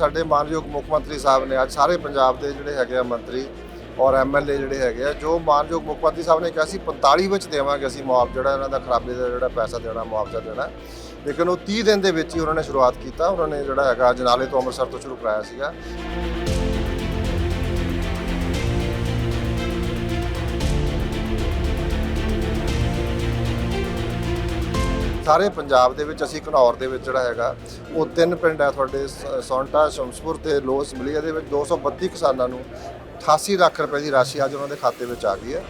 ਸਾਡੇ ਮਾਨਯੋਗ ਮੁੱਖ ਮੰਤਰੀ ਸਾਹਿਬ ਨੇ ਅੱਜ ਸਾਰੇ ਪੰਜਾਬ ਦੇ ਜਿਹੜੇ ਹੈਗੇ ਆ ਮੰਤਰੀ ਔਰ ਐਮਐਲਏ ਜਿਹੜੇ ਹੈਗੇ ਆ, ਜੋ ਮਾਨਯੋਗ ਮੁੱਖ ਮੰਤਰੀ ਸਾਹਿਬ ਨੇ ਕਿਹਾ ਸੀ 45 ਵਿੱਚ ਦੇਵਾਂਗੇ ਅਸੀਂ ਮੁਆਵਜ਼ਾ ਜਿਹੜਾ ਇਹਨਾਂ ਦਾ ਖਰਾਬੇ ਦਾ ਜਿਹੜਾ ਪੈਸਾ ਦੇਣਾ, ਮੁਆਵਜ਼ਾ ਦੇਣਾ। ਲੇਕਿਨ ਉਹ 30 ਦਿਨ ਦੇ ਵਿੱਚ ਹੀ ਉਹਨਾਂ ਨੇ ਸ਼ੁਰੂਆਤ ਕੀਤਾ, ਉਹਨਾਂ ਨੇ ਜਿਹੜਾ ਹੈਗਾ ਜਨਾਲੇ ਤੋਂ ਅੰਮ੍ਰਿਤਸਰ ਤੋਂ ਸ਼ੁਰੂ ਕਰਾਇਆ ਸੀਗਾ। ਸਾਰੇ ਪੰਜਾਬ ਦੇ ਵਿੱਚ, ਅਸੀਂ ਘਨੌਰ ਦੇ ਵਿੱਚ ਜਿਹੜਾ ਹੈਗਾ, ਉਹ ਤਿੰਨ ਪਿੰਡ ਹੈ ਤੁਹਾਡੇ, ਸ- ਸੌਂਟਾ, ਸ਼ਮਸਪੁਰ ਤੇ ਲੋਸ ਮਲੀਆ ਦੇ ਵਿੱਚ 232 ਕਿਸਾਨਾਂ ਨੂੰ 88 ਲੱਖ ਰੁਪਏ ਦੀ ਰਾਸ਼ੀ ਅੱਜ ਉਹਨਾਂ ਦੇ ਖਾਤੇ ਵਿੱਚ ਆ ਗਈ ਹੈ।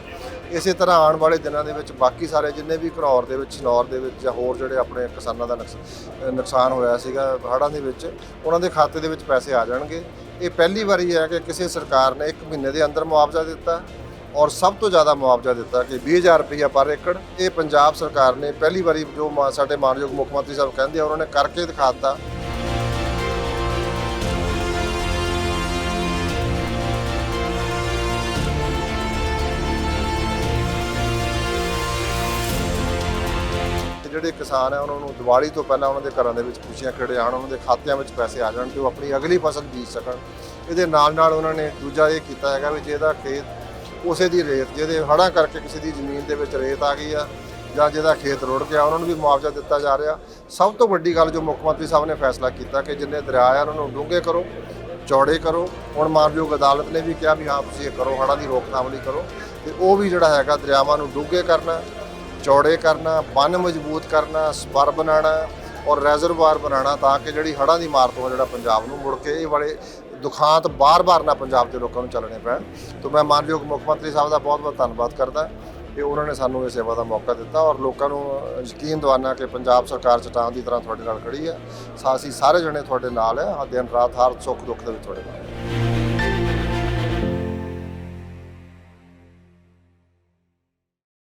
ਇਸੇ ਤਰ੍ਹਾਂ ਆਉਣ ਵਾਲੇ ਦਿਨਾਂ ਦੇ ਵਿੱਚ ਬਾਕੀ ਸਾਰੇ ਜਿੰਨੇ ਵੀ ਘਨੌਰ ਦੇ ਵਿੱਚ, ਸਨੌਰ ਦੇ ਵਿੱਚ ਜਾਂ ਹੋਰ ਜਿਹੜੇ ਆਪਣੇ ਕਿਸਾਨਾਂ ਦਾ ਨੁਕਸ- ਨੁਕਸਾਨ ਹੋਇਆ ਸੀਗਾ ਹੜ੍ਹਾਂ ਦੇ ਵਿੱਚ, ਉਹਨਾਂ ਦੇ ਖਾਤੇ ਦੇ ਵਿੱਚ ਪੈਸੇ ਆ ਜਾਣਗੇ। ਇਹ ਪਹਿਲੀ ਵਾਰੀ ਹੈ ਕਿ ਕਿਸੇ ਸਰਕਾਰ ਨੇ 1 ਮਹੀਨੇ ਦੇ ਅੰਦਰ ਮੁਆਵਜ਼ਾ ਦਿੱਤਾ। ਔਰ ਸਭ ਤੋਂ ਜ਼ਿਆਦਾ ਮੁਆਵਜ਼ਾ ਦਿੱਤਾ ਕਿ 20000 ਰੁਪਇਆ ਪਰ ਏਕੜ। ਇਹ ਪੰਜਾਬ ਸਰਕਾਰ ਨੇ ਪਹਿਲੀ ਵਾਰੀ ਜੋ ਮਾ- ਸਾਡੇ ਮਾਨਯੋਗ ਮੁੱਖ ਮੰਤਰੀ ਸਾਹਿਬ ਕਹਿੰਦੇ ਆ, ਉਹਨਾਂ ਨੇ ਕਰਕੇ ਦਿਖਾ ਦਿੱਤਾ ਜਿਹੜੇ ਕਿਸਾਨ ਆ, ਉਹਨਾਂ ਨੂੰ ਦੀਵਾਲੀ ਤੋਂ ਪਹਿਲਾਂ ਉਹਨਾਂ ਦੇ ਘਰਾਂ ਦੇ ਵਿੱਚ ਖੁਸ਼ੀਆਂ ਖੇੜੇ ਆਉਣ ਉਹਨਾਂ ਦੇ ਖਾਤਿਆਂ ਵਿੱਚ ਪੈਸੇ ਆ ਜਾਣ, ਤੇ ਉਹ ਆਪਣੀ ਅਗਲੀ ਫਸਲ ਬੀਜ ਸਕਣ। ਇਹਦੇ ਨਾਲ ਨਾਲ ਉਹਨਾਂ ਨੇ ਦੂਜਾ ਇਹ ਕੀਤਾ ਹੈਗਾ ਵੀ ਜਿਹਦਾ ਖੇਤ ਉਸੇ ਦੀ ਰੇਤ, ਜਿਹਦੇ ਹੜ੍ਹਾਂ ਕਰਕੇ ਕਿਸੇ ਦੀ ਜ਼ਮੀਨ ਦੇ ਵਿੱਚ ਰੇਤ ਆ ਗਈ ਆ ਜਾਂ ਜਿਹਦਾ ਖੇਤ ਰੁੜ ਗਿਆ, ਉਹਨਾਂ ਨੂੰ ਵੀ ਮੁਆਵਜ਼ਾ ਦਿੱਤਾ ਜਾ ਰਿਹਾ। ਸਭ ਤੋਂ ਵੱਡੀ ਗੱਲ ਜੋ ਮੁੱਖ ਮੰਤਰੀ ਸਾਹਿਬ ਨੇ ਫੈਸਲਾ ਕੀਤਾ ਕਿ ਜਿੰਨੇ ਦਰਿਆ ਆ, ਉਹਨਾਂ ਨੂੰ ਡੂੰਘੇ ਕਰੋ, ਚੌੜੇ ਕਰੋ, ਹੁਣ ਮਾਨਯੋਗ ਅਦਾਲਤ ਨੇ ਵੀ ਕਿਹਾ ਵੀ ਹਾਂ, ਤੁਸੀਂ ਇਹ ਕਰੋ, ਹੜ੍ਹਾਂ ਦੀ ਰੋਕਥਾਮ ਲਈ ਕਰੋ। ਤੇ ਉਹ ਵੀ ਜਿਹੜਾ ਹੈਗਾ, ਦਰਿਆਵਾਂ ਨੂੰ ਡੂੰਘੇ ਕਰਨਾ, ਚੌੜੇ ਕਰਨਾ, ਬੰਨ ਮਜ਼ਬੂਤ ਕਰਨਾ, ਸਪਰ ਬਣਾਉਣਾ ਔਰ ਰੈਜ਼ਰਵਾਰ ਬਣਾਉਣਾ ਤਾਂ ਕਿ ਜਿਹੜੀ ਹੜ੍ਹਾਂ ਦੀ ਮਾਰ ਤੋਂ ਜਿਹੜਾ ਪੰਜਾਬ ਨੂੰ ਮੁੜ ਕੇ ਇਹ ਵਾਲੇ ਦੁਖਾਂਤ ਬਾਰ-ਬਾਰ ਨਾ ਪੰਜਾਬ ਦੇ ਲੋਕਾਂ ਨੂੰ ਚੱਲਣੇ ਪੈਣ। ਤੋਂ ਮੈਂ ਮਾਨਯੋਗ ਮੁੱਖ ਮੰਤਰੀ ਸਾਹਿਬ ਦਾ ਬਹੁਤ-ਬਹੁਤ ਧੰਨਵਾਦ ਕਰਦਾ ਕਿ ਉਹਨਾਂ ਨੇ ਸਾਨੂੰ ਇਹ ਸੇਵਾ ਦਾ ਮੌਕਾ ਦਿੱਤਾ ਔਰ ਲੋਕਾਂ ਨੂੰ ਯਕੀਨ ਦਿਵਾਨਾ ਕਿ ਪੰਜਾਬ ਸਰਕਾਰ ਚਟਾਨ ਦੀ ਤਰ੍ਹਾਂ ਤੁਹਾਡੇ ਨਾਲ ਖੜੀ ਹੈ। ਸਾ ਅਸੀਂ ਸਾਰੇ ਜਣੇ ਤੁਹਾਡੇ ਨਾਲ ਹੈ। ਦਿਨ ਰਾਤ ਹਰ ਸੁੱਖ ਦੁੱਖ ਦੇ ਵਿੱਚ ਤੁਹਾਡੇ ਨਾਲ ਹੈ।